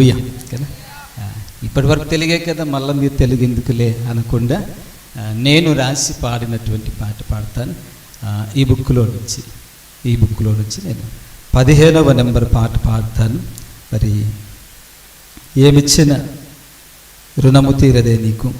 లూయ కదా? ఇప్పటివరకు తెలుగే కదా మళ్ళీ మీరు తెలుగు ఎందుకులే అనకుండా నేను రాసి పాడినటువంటి పాట పాడతాను. ఈ బుక్లో నుంచి ఈ బుక్లో నుంచి నేను పదిహేనవ నెంబర్ పాట పాడతాను. మరి ఏమిచ్చిన రుణము తీరదే నీకు?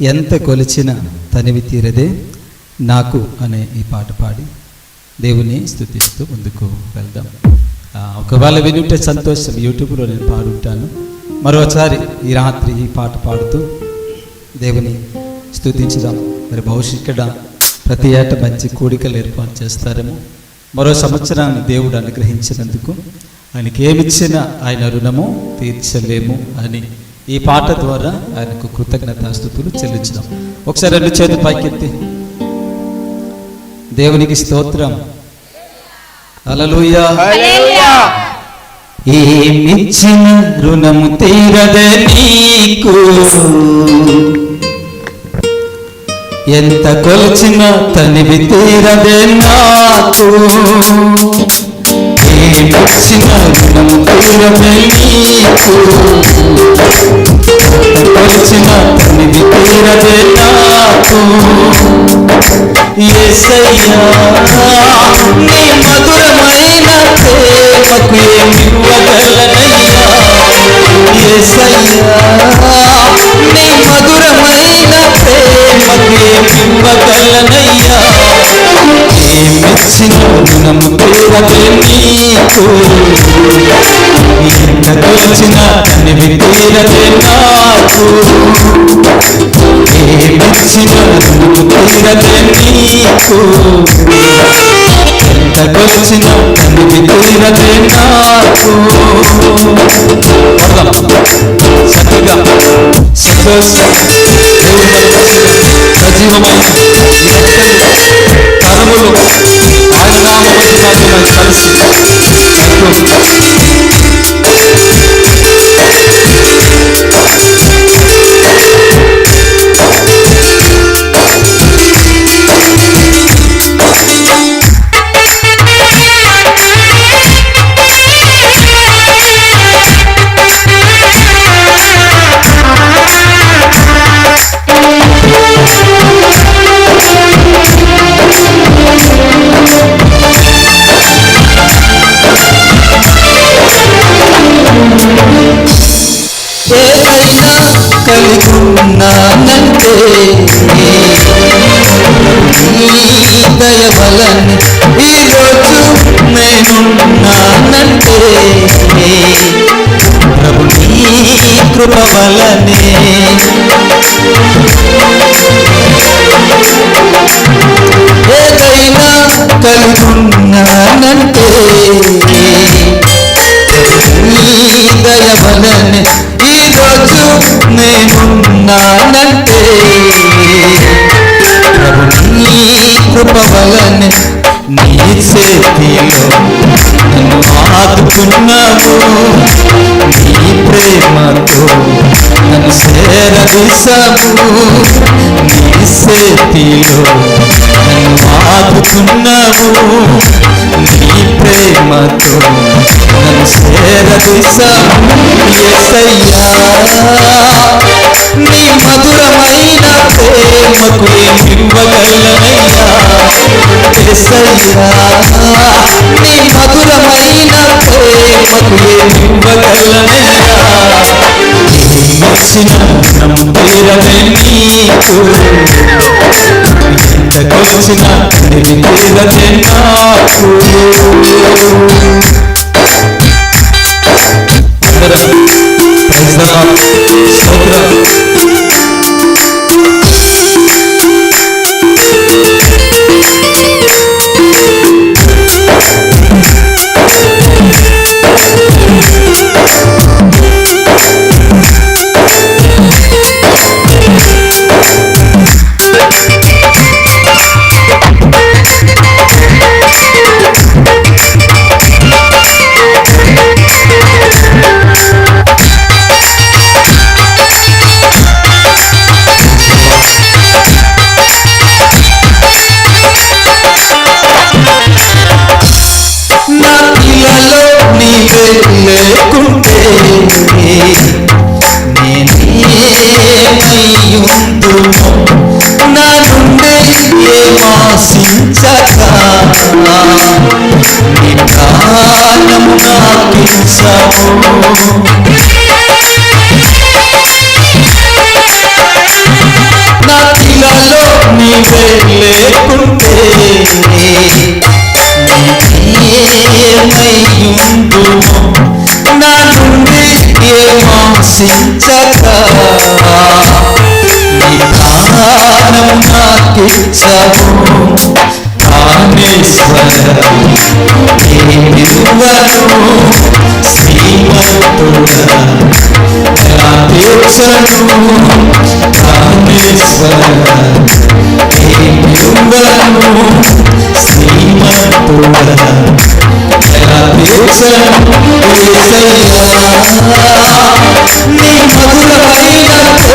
ఎంత కొలిచిన తనివి తీరదే నాకు అనే ఈ పాట పాడి దేవుని స్థుతిస్తూ ముందుకు వెళ్దాం. ఒకవేళ వినుంటే సంతోషం. యూట్యూబ్లో నేను పాడుంటాను. మరోసారి ఈ రాత్రి ఈ పాట పాడుతూ దేవుని స్థుతించుదాం మరి భవిష్యత్ ఇక్కడ ప్రతి ఏటా మంచి కూడికలు ఏర్పాటు చేస్తారేమో. మరో సంవత్సరాన్ని దేవుడు అనుగ్రహించినందుకు ఆయనకి ఏమిచ్చినా ఆయన రుణము తీర్చలేము అని ఈ పాట ద్వారా ఆయనకు కృతజ్ఞతాస్థుతులు చెల్లించుదాం. ఒకసారి రెండు చేతులు పైకెత్తి. దేవునికి స్తోత్రం. ఏమిచ్చిన రుణము తీరదే నీకు? ఎంత కొలిచిన తనివి తీరదే నాకు? ఏమిచ్చిన రుణము తీరదే నీకు? ఎంత కొలిచిన తనివి తీరదే నాకు? యేసయ్యా నీ మధురమైన ప్రేమకు ఏమివ్వగలనయ్యా యేసయ్యా నీ మధురమైన ప్రేమకు ఏమివ్వగలనయ్యా ఏమిచ్చిన రుణము తీరదే నీకు ఎంత కొలిచిన తనివి తీరదే నాకు ఏమిచ్చిన రుణము తీరదే నీకు ఎంత కొలిచిన తనివి తీరదే నాకు చక్కగా సజీవమైన ఈ రక్తము కరములు ఆయన నామమును కలిసి అంటూ వలనే ఏదైనా కలుగు చేరదీశావు నీ ఆదుకున్నావు నీ ప్రేమతో నన్ను చేరదీశావు నీ మధురమైన ప్రేమకు ఏమివ్వగలనయ్యా యేసయ్యా నీ మధురమైన ప్రేమకు ఏమివ్వగలనయ్యా ఏమిచ్చిన నమ్ముతీరమే నీకు ఎంత కొలిచిన నాకు అందరం ప్రైజ్ స్తోత్రం నీ ప్రాణము నాకించము నా తిలలో నీవే లేకుంటే ఏమయ్యుందును నా నుండి ఏమాశించక నీ ప్రాణం నాకిచ్చము కామేశ్వర నిరువను శ్రీమంతుడా ఎలా శ్రీమంతుడా నీ మధురమైన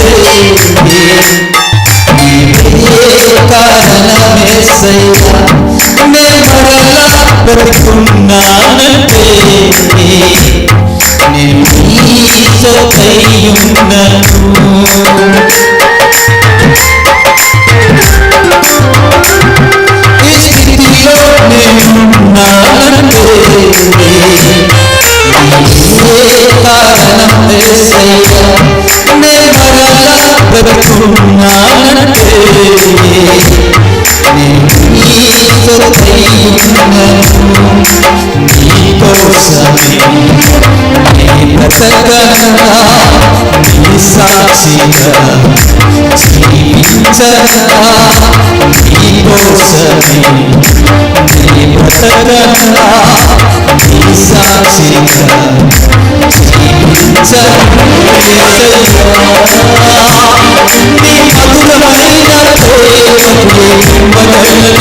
ఉన్నానంటే నీవే కారణమేసయ్యా నే మరలా బ్రతుకున్నానంటే నేను నీ సొత్తయ్యున్నను నీ సాక్షిగా జీవించరా నీ కోసమే నీ బ్రతకనరా నీ సాక్షిగా నీ మధురమైన ప్రేమకు నీ మధురమైన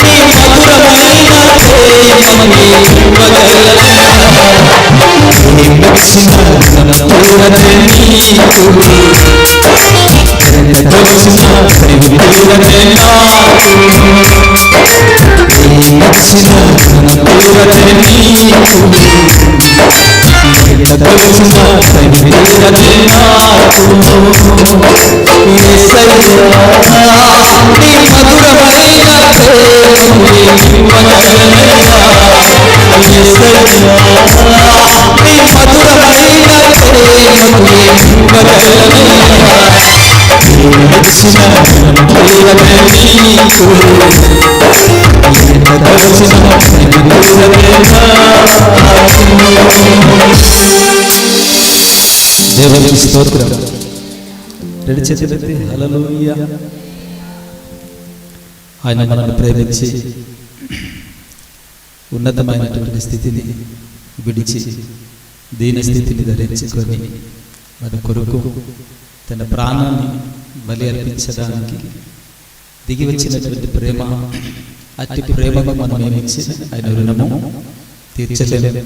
ప్రేమకు నిమ్మగలనయ్యా ప్రేమించిన తీరనే నీకు ఎంత కొలిచిన తీరనే నాకు నీకు ఎంత కొలిచిన నాకు నీ మధురమైన మధురమైన ప్రేమకు నీకు ఎంత స్తోత్రం రెండు చేతులెత్తి ఆయన మనల్ని ప్రేమించి ఉన్నతమైనటువంటి స్థితిని విడిచి దీని స్థితిని ధరించుకొని మన కొరకు తన ప్రాణాన్ని బలి అర్పించడానికి దిగి వచ్చినటువంటి ప్రేమ అతి ప్రేమను మనం ఏమిచ్చి ఆయన రుణము తీర్చలేము.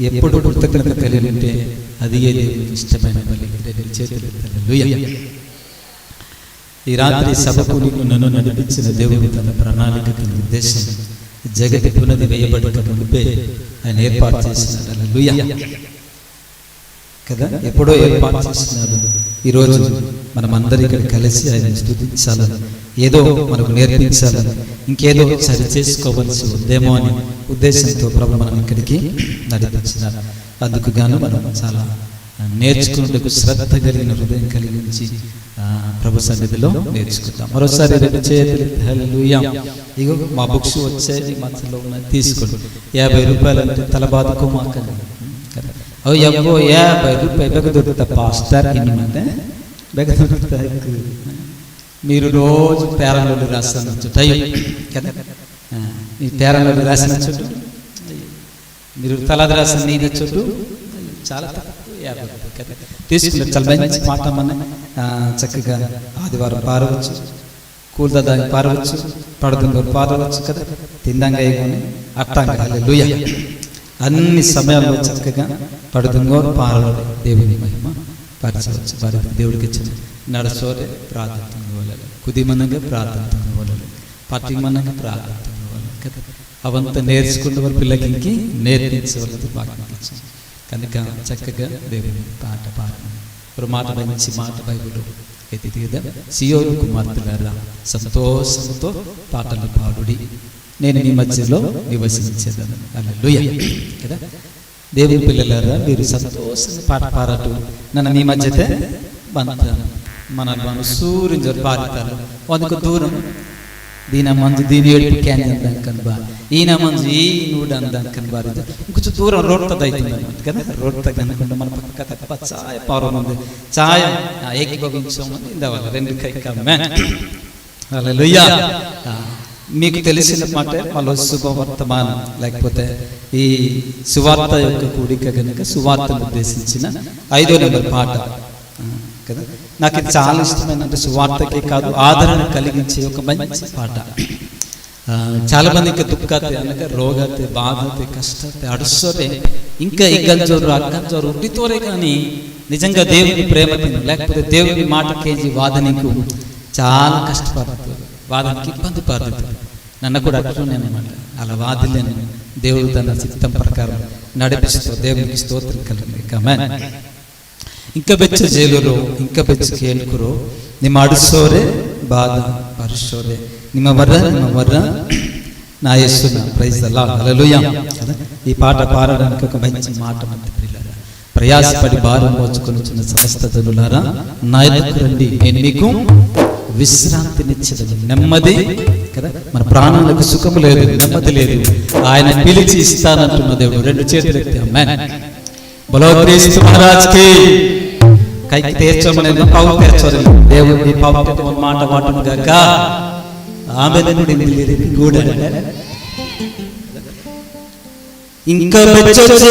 ఎప్పుడు కృతజ్ఞత కలిగి ఉంటే అది ఏ దేవునికి ఇష్టమైన బలి చేతులు ఈ రాత్రి సభకు నన్ను నడిపించిన దేవుడు తన ప్రణాళిక తన ఉద్దేశం జగతి పునది వేయబడక మునిపే ఆయన ఏర్పాటు చేసినాడు. కదా? ఎప్పుడో ఏర్పాటు చేసినాడు. ఈరోజు మనమందరం ఇక్కడ కలిసి ఆయన స్థుతించాలని ఏదో మనకు నేర్పించాలని ఇంకేదో సరి చేసుకోవాల్సి ఉందేమో అని ఉద్దేశంతో ప్రభు మనం ఇక్కడికి నడిపించినారు. అందుకు గాను మనం చాలా నేర్చుకునేందుకు శ్రద్ధ కలిగిన హృదయం కలిగించి ప్రభు సన్నిధిలో నేర్చుకుంటాం. మరోసారి రెండు ఇగో మా బుక్స్ వచ్చేది మధ్యలో ఉన్నాయి తీసుకోండి. యాభై రూపాయలు అంటే తల బాదుకోమాకండి ఓ ఎవ్వో యాభై రూపాయలు బెగ దొరుకుతా పాస్టర్ ఇన్ని మంది బెగ దొరుకుతాయి మీరు రోజు పేరంలో రాస్తాను టైం కదా ఆ, ఈ పేరంలో రాసిన చుట్టూ మీరు తలాది రాసిన నీది చుట్టూ చాలా తీసుకుంటారు చాలా మంచి మాట మన చక్కగా ఆదివారం పారవచ్చు కూల్దాదానికి పారవచ్చు పడుతుందో పారవచ్చు కదా తిందంగా వేయకొని అట్టంగా లూయ అన్ని సమయాల్లో చక్కగా పడుతుందో పారవాలి దేవుని మహిమ పరచవచ్చు వారి దేవుడికి ఇచ్చిన నడసోరే ప్రార్థన ఇవ్వాలి కుదిమనంగా ప్రార్థన ఇవ్వాలి పట్టిమనంగా ప్రార్థన ఇవ్వాలి కదా. అవంతా నేర్చుకుంటే వాళ్ళ పిల్లలకి ఇంకి నేర్పించవలది బాగా ఇచ్చింది కనుక చక్కగా దేవుని పాట పాడమని ఒక మాట మంచి మాట బైబుల్ ఎత్తి కదా సియోను కుమార్తెలారా సంతోషంతో పాటలు పాడుడి. నేను మీ మధ్యలో నివసించేదాను అలా కదా దేవుని పిల్లలారా మీరు సంతోషంగా పాట పాడటు నన్ను మీ మధ్యతే బంతాను మన మనసూరించారు పాడతారు అందుకు దూరం దీన మంజు దీని ఏడుపు క్యాన్ అందాకని బా ఈయన మంజు ఈ నూడు అందాకని బారి కొంచెం దూరం రోడ్తది అవుతుంది అనమాట కదా రోడ్తది అనుకుంటే మన పక్క తప్ప చాయ పౌరం ఉంది చాయ ఏకీభవించమని ఇందవాలి రెండు కై కమ్మే హల్లెలూయా ఆ, మీకు తెలిసిన మాట వాళ్ళ శుభవర్తమానం లేకపోతే ఈ సువార్త యొక్క కూడిక కనుక సువార్తను ఉద్దేశించిన ఐదో నెంబర్ పాట. కదా? నాకు ఇది చాలా ఇష్టమైన సువార్తకే కాదు ఆదరణ కలిగించే ఒక మంచి పాట. చాలా మందికి దుఃఖతే అనగా రోగతే బాధతే కష్టతే అడుసోతే ఇంకా ఇగ్గంజోరు అక్కంజోరు ఉండితోరే కానీ నిజంగా దేవుని ప్రేమ లేకపోతే దేవుని మాట కేజీ వాదనకు చాలా కష్టపడుతుంది వాదనకి ఇబ్బంది పడుతుంది నన్ను కూడా అట్లనే అనమాట అలా వాదిలేను దేవుడు తన చిత్తం ప్రకారం నడిపిస్తూ దేవునికి స్తోత్రం కలిగింది కమెన్ ఇంకా ಬೆಚ್ಚ ಜೇಲುರು ಇಂಕ ಬೆಚ್ಚ ಕೇಳ್ಕುರು ನಿಮ್ಮ ಅಡಿಸೋರೆ ಬಾಧ ಪರಿಸೋರೆ ನಿಮ್ಮ ವರ ನಿಮ್ಮ వర నా యేసున ప్రైజ్ అల్లా హల్లెలూయా కదా ఈ పాట పాడడానికి ఒక మంచి మాట మంది పిల్లరా ప్రయాసపడి భారం మోచుకొనిచున్న సమస్త జనులారా నా ఎదుకు రండి నేను మీకు విశ్రాంతినిచ్చదను నెమ్మది కదా? మన ప్రాణాలకు సుఖం లేదు నెమ్మది లేదు. ఆయన పిలిచి ఇస్తానంటున్న దేవుడు. రెండు చేతులు ఎత్తి ఆమేన్ బలో క్రీస్తు కైకి తీర్చమని పావు తీర్చమని దేవుడు పావు మాట మాటను గాక ఆమె కూడా ఇంకా పెంచొచ్చే,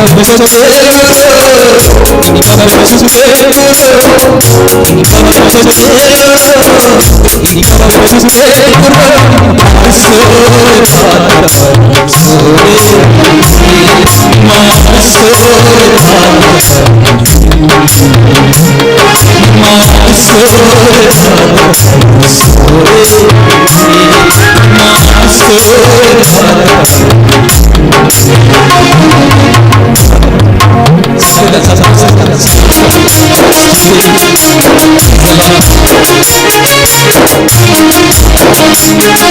పెంచొచ్చే, ఇంకా పెంచొచ్చే, ఇంకా పెంచొచ్చే, మనసు, You.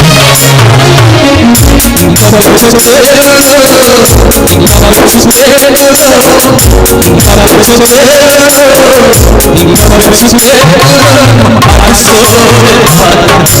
I'm so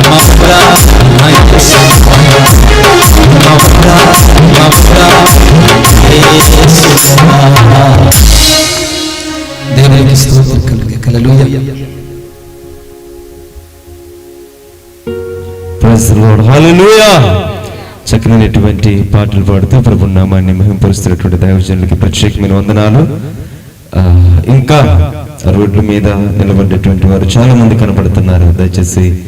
ప్రైజ్ చక్కనైనటువంటి పాటలు పాడుతూ ప్రభు నామాన్ని మహింపరుస్తున్నటువంటి దైవజనులకి ప్రత్యేకమైన వందనాలు. ఆ, ఇంకా రోడ్ల మీద నిలబడ్డటువంటి వారు చాలా మంది కనపడుతున్నారు. దయచేసి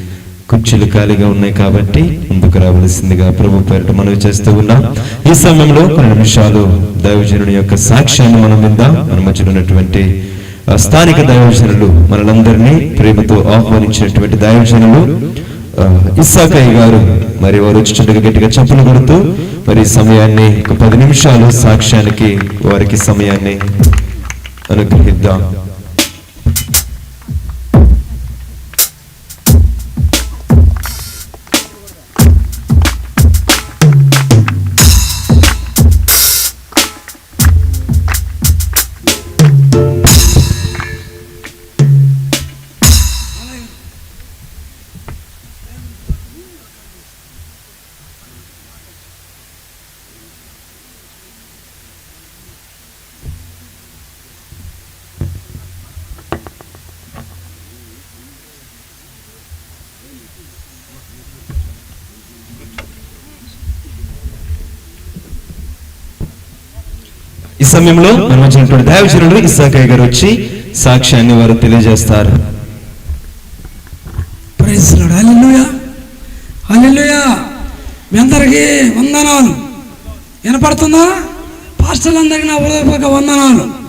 కుర్చీలు ఖాళీగా ఉన్నాయి కాబట్టి ముందుకు రావలసిందిగా ప్రభు పేరిట మనవి చేస్తూ ఉన్నాం. ఈ సమయంలో కొన్ని నిమిషాలు దైవజనుని యొక్క సాక్ష్యాన్ని మనం విందాం. మన మధ్యలో ఉన్నటువంటి స్థానిక దైవజనులు మనలందరినీ ప్రేమతో ఆహ్వానించినటువంటి దైవజనులు. ఇస్సాకయ్య గారు మరి వారు వచ్చినట్టుగా గట్టిగా చెప్పులు కొడుతూ మరి సమయాన్ని ఒక పది నిమిషాలు సాక్ష్యానికి వారికి సమయాన్ని అనుగ్రహిద్దాం. సమయంలో మనం వచ్చినటువంటి దైవజనులు ఇస్సాకయ్య గారు వచ్చి సాక్ష్యాన్ని వారు తెలియజేస్తారు. మీ అందరికీ వందనాలు. వినపడుతుందా? పాస్టర్లందరికీ నా హృదయపూర్వక వందనాలు.